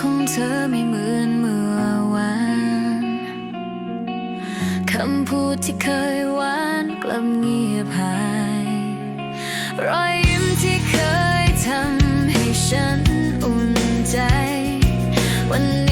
ของเธอไม่เหมือนเมื่อวานคำพูดที่เคยหวานกลับเงียบหาย รอยยิ้มที่เคยทำให้ฉันอุ่นใจ วันนี้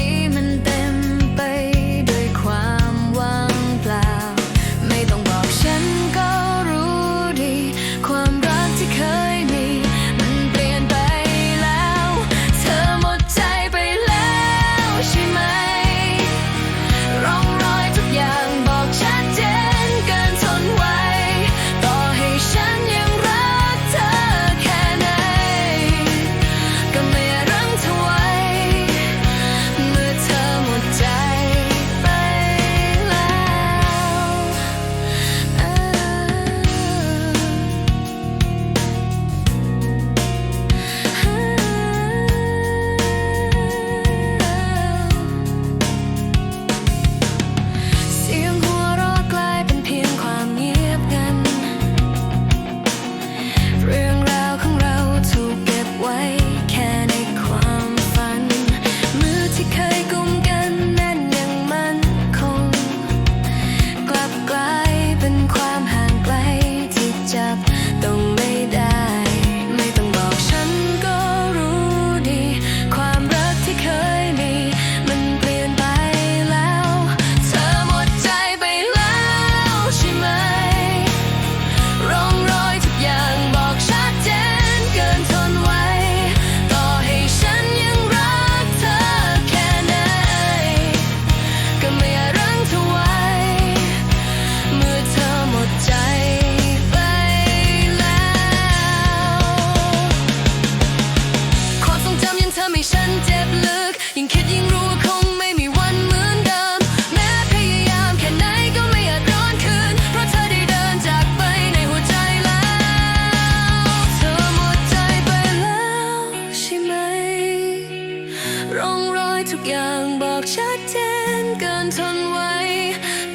ทุกอย่างบอกชัดเจนเกินทนไว้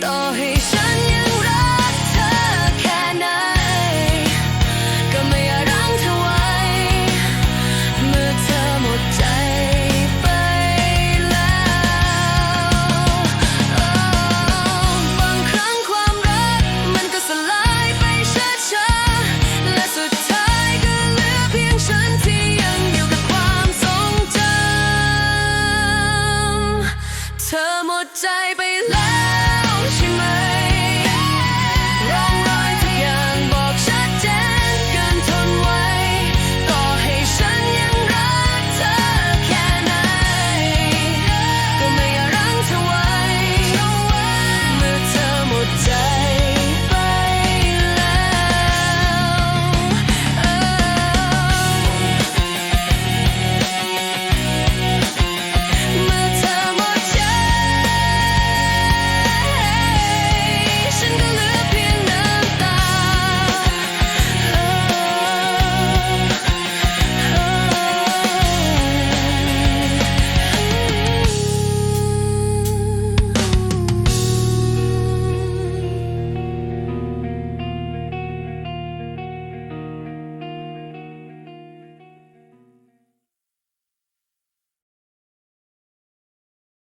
ต่อให้